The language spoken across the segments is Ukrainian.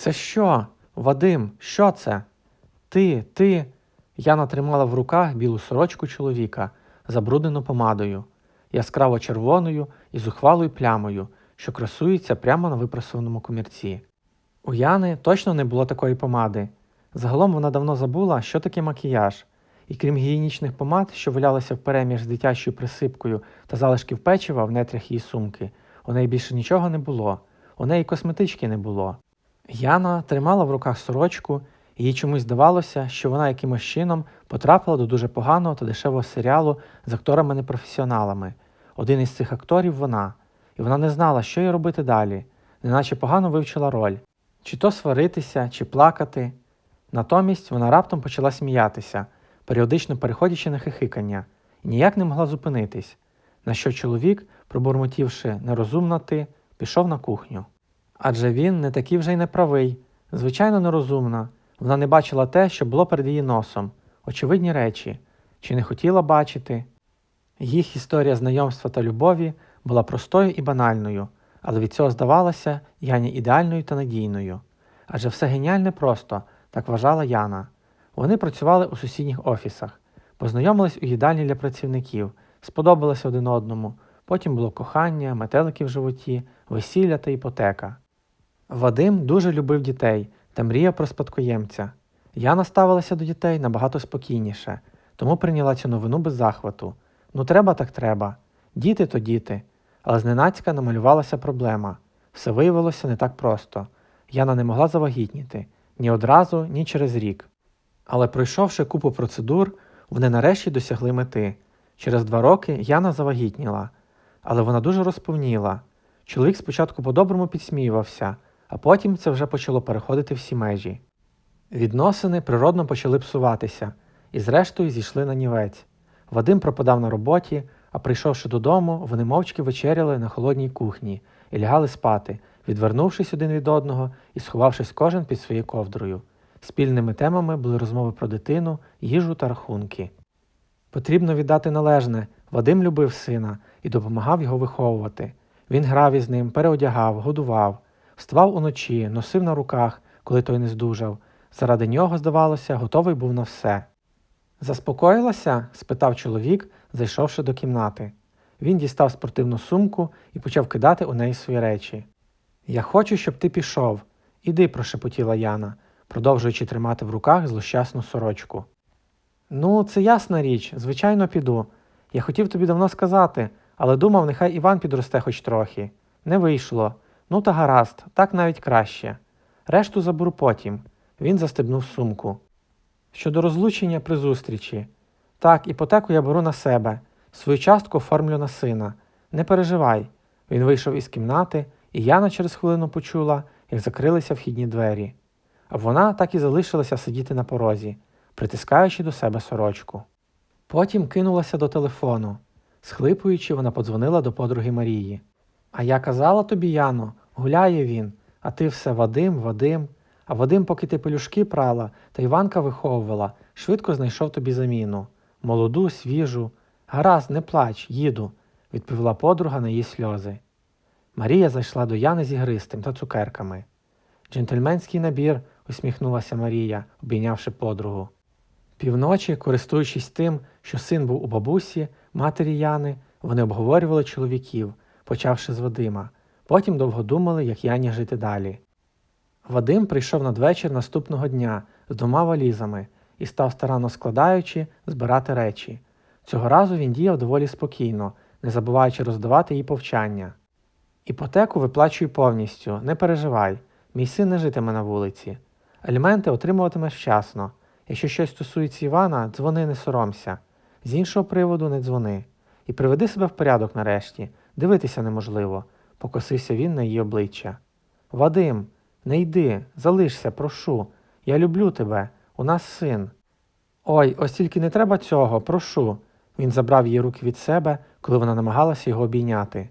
Це що? Вадим, що це? Ти, ти. Яна тримала в руках білу сорочку чоловіка, забруднену помадою, яскраво червоною і зухвалою плямою, що красується прямо на випрасованому комірці. У Яни точно не було такої помади. Загалом вона давно забула, що таке макіяж, і крім гігієнічних помад, що валялися впереміж з дитячою присипкою та залишків печива в нетрях її сумки, у неї більше нічого не було, у неї косметички не було. Яна тримала в руках сорочку, і їй чомусь здавалося, що вона якимось чином потрапила до дуже поганого та дешевого серіалу з акторами-непрофесіоналами. Один із цих акторів вона, і вона не знала, що їй робити далі, неначе погано вивчила роль чи то сваритися, чи плакати. Натомість вона раптом почала сміятися, періодично переходячи на хихикання, і ніяк не могла зупинитись, на що чоловік, пробурмотівши нерозумно ти, пішов на кухню. Адже він не такий вже й неправий, звичайно нерозумна, вона не бачила те, що було перед її носом, очевидні речі, чи не хотіла бачити. Їх історія знайомства та любові була простою і банальною, але від цього здавалася Яні ідеальною та надійною. Адже все геніальне просто, так вважала Яна. Вони працювали у сусідніх офісах, познайомились у їдальні для працівників, сподобалися один одному, потім було кохання, метелики в животі, весілля та іпотека. Вадим дуже любив дітей та мріяв про спадкоємця. Яна ставилася до дітей набагато спокійніше, тому прийняла цю новину без захвату. Ну треба так треба. Діти то діти. Але зненацька намалювалася проблема. Все виявилося не так просто. Яна не могла завагітніти ні одразу, ні через рік. Але пройшовши купу процедур, вони нарешті досягли мети. Через два роки Яна завагітніла, але вона дуже розповніла. Чоловік спочатку по-доброму підсміювався, а потім це вже почало переходити всі межі. Відносини природно почали псуватися і, зрештою, зійшли на нівець. Вадим пропадав на роботі, а прийшовши додому, вони мовчки вечеряли на холодній кухні і лягали спати, відвернувшись один від одного і сховавшись кожен під своєю ковдрою. Спільними темами були розмови про дитину, їжу та рахунки. Потрібно віддати належне, Вадим любив сина і допомагав його виховувати. Він грав із ним, переодягав, годував, вставав уночі, носив на руках, коли той не здужав. Заради нього, здавалося, готовий був на все. Заспокоїлася? спитав чоловік, зайшовши до кімнати. Він дістав спортивну сумку і почав кидати у неї свої речі. Я хочу, щоб ти пішов. Іди, прошепотіла Яна, продовжуючи тримати в руках злощасну сорочку. Ну, це ясна річ, звичайно, піду. Я хотів тобі давно сказати, але думав, нехай Іван підросте хоч трохи. Не вийшло. Ну та гаразд, так навіть краще. Решту заберу потім. Він застебнув сумку. Щодо розлучення при зустрічі. Так, іпотеку я беру на себе, свою частку оформлю на сина. Не переживай. Він вийшов із кімнати, і Яна через хвилину почула, як закрилися вхідні двері. А вона так і залишилася сидіти на порозі, притискаючи до себе сорочку. Потім кинулася до телефону. Схлипуючи, вона подзвонила до подруги Марії. А я казала тобі, Яно, гуляє він, а ти все Вадим, Вадим. А Вадим, поки ти пелюшки прала та Іванка виховувала, швидко знайшов тобі заміну. Молоду, свіжу. Гаразд, не плач, їду, відповіла подруга на її сльози. Марія зайшла до Яни з ігристим та цукерками. Джентльменський набір, усміхнулася Марія, обійнявши подругу. Півночі, користуючись тим, що син був у бабусі, матері Яни, вони обговорювали чоловіків, почавши з Вадима. Потім довго думали, як Яні жити далі. Вадим прийшов надвечір наступного дня з двома валізами і став старанно складаючи, збирати речі. Цього разу він діяв доволі спокійно, не забуваючи роздавати їй повчання. Іпотеку виплачую повністю, не переживай, мій син не житиме на вулиці. Аліменти отримуватимеш вчасно. Якщо щось стосується Івана, дзвони, не соромся. З іншого приводу не дзвони. І приведи себе в порядок нарешті, дивитися неможливо, покосився він на її обличчя. Вадим, не йди, залишся, прошу. Я люблю тебе, у нас син. Ой, ось тільки не треба цього, прошу. Він забрав її руки від себе, коли вона намагалася його обійняти.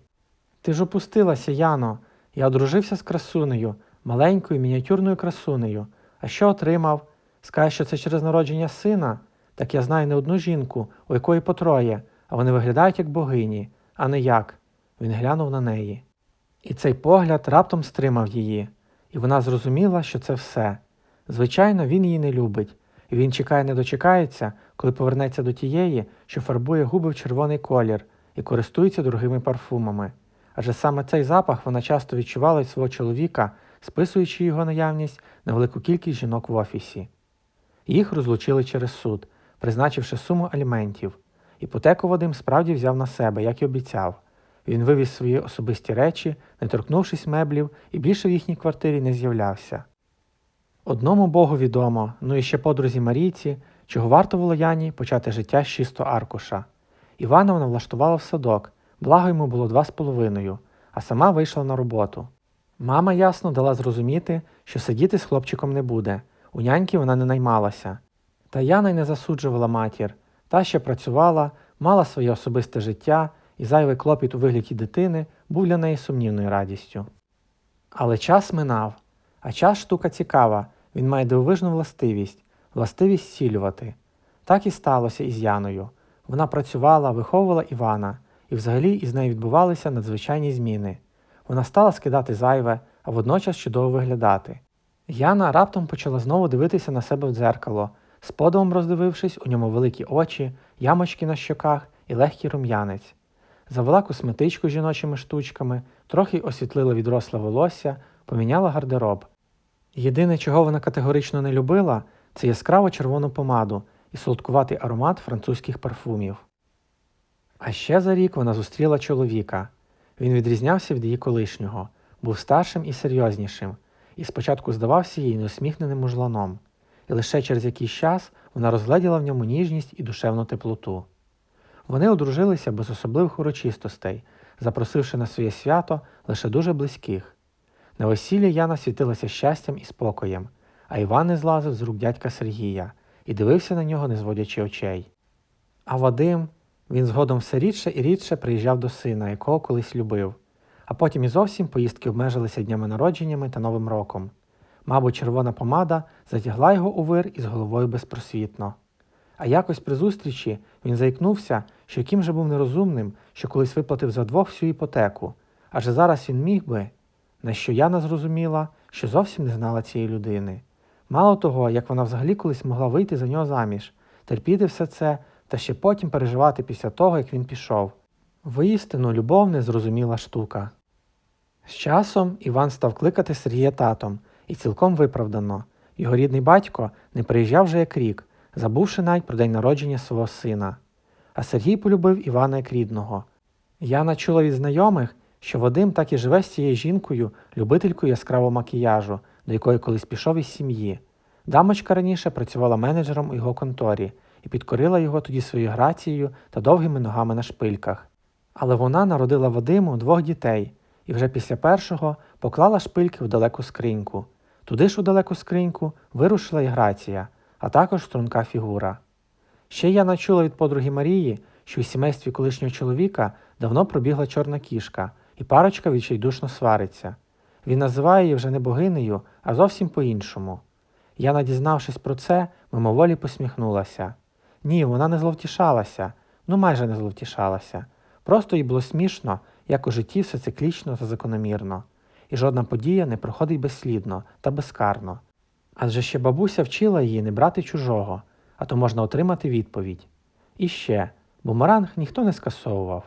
Ти ж опустилася, Яно. Я одружився з красунею, маленькою мініатюрною красунею. А що отримав? Скажеш, що це через народження сина? Так я знаю не одну жінку, у якої по троє, а вони виглядають як богині, а не як. Він глянув на неї. І цей погляд раптом стримав її. і вона зрозуміла, що це все. Звичайно, він її не любить, і він чекає не дочекається, коли повернеться до тієї, що фарбує губи в червоний колір і користується дорогими парфумами. Адже саме цей запах вона часто відчувала від свого чоловіка, списуючи його наявність на велику кількість жінок в офісі. Їх розлучили через суд, призначивши суму аліментів. Іпотеку Вадим справді взяв на себе, як і обіцяв. Він вивіз свої особисті речі, не торкнувшись меблів, і більше в їхній квартирі не з'являвся. Одному Богу відомо, ну і ще подрузі Марійці, чого варто було Яні почати життя з чисто аркуша. Івана вона влаштувала в садок, благо йому було два з половиною, а сама вийшла на роботу. Мама ясно дала зрозуміти, що сидіти з хлопчиком не буде, у няньки вона не наймалася. Та Яна й не засуджувала матір, та ще працювала, мала своє особисте життя, і зайвий клопіт у вигляді дитини був для неї сумнівною радістю. Але час минав, а час штука цікава, він має дивовижну властивість властивість зцілювати. Так і сталося із Яною. Вона працювала, виховувала Івана, і взагалі із нею відбувалися надзвичайні зміни. Вона стала скидати зайве, а водночас чудово виглядати. Яна раптом почала знову дивитися на себе в дзеркало, з подивом роздивившись у ньому великі очі, ямочки на щоках і легкий рум'янець. Завела косметичку з жіночими штучками, трохи освітлила відросле волосся, поміняла гардероб. Єдине, чого вона категорично не любила, це яскраво червону помаду і солодкуватий аромат французьких парфумів. А ще за рік вона зустріла чоловіка. Він відрізнявся від її колишнього, був старшим і серйознішим, і спочатку здавався їй неусміхненим мужланом, і лише через якийсь час вона розгледіла в ньому ніжність і душевну теплоту. Вони одружилися без особливих урочистостей, запросивши на своє свято лише дуже близьких. На весіллі Яна світилася щастям і спокоєм, а Іван не злазив з рук дядька Сергія і дивився на нього, не зводячи очей. А Вадим, він згодом все рідше і рідше приїжджав до сина, якого колись любив, а потім і зовсім поїздки обмежилися днями народженнями та Новим роком. Мабуть, червона помада затягла його у вир із головою безпросвітно. А якось при зустрічі він заікнувся, що яким же був нерозумним, що колись виплатив за двох всю іпотеку, адже зараз він міг би, на що Яна зрозуміла, що зовсім не знала цієї людини. Мало того, як вона взагалі колись могла вийти за нього заміж, терпіти все це та ще потім переживати після того, як він пішов. Воістину, любов незрозуміла штука. З часом Іван став кликати Сергія татом, і цілком виправдано. Його рідний батько не приїжджав вже як рік, забувши навіть про день народження свого сина. А Сергій полюбив Івана як рідного. Яна чула від знайомих, що Вадим так і живе з цією жінкою, любителькою яскравого макіяжу, до якої колись пішов із сім'ї. Дамочка раніше працювала менеджером у його конторі і підкорила його тоді своєю грацією та довгими ногами на шпильках. Але вона народила Вадиму двох дітей і вже після першого поклала шпильки в далеку скриньку. Туди ж у далеку скриньку вирушила й грація, а також струнка фігура. Ще я начула від подруги Марії, що у сімействі колишнього чоловіка давно пробігла чорна кішка, і парочка відчайдушно свариться. Він називає її вже не богинею, а зовсім по-іншому. Яна, дізнавшись про це, мимоволі посміхнулася. Ні, вона не зловтішалася, ну майже не зловтішалася. Просто їй було смішно, як у житті все циклічно та закономірно, і жодна подія не проходить безслідно та безкарно. Адже ще бабуся вчила її не брати чужого, а то можна отримати відповідь. І ще бумеранг ніхто не скасовував.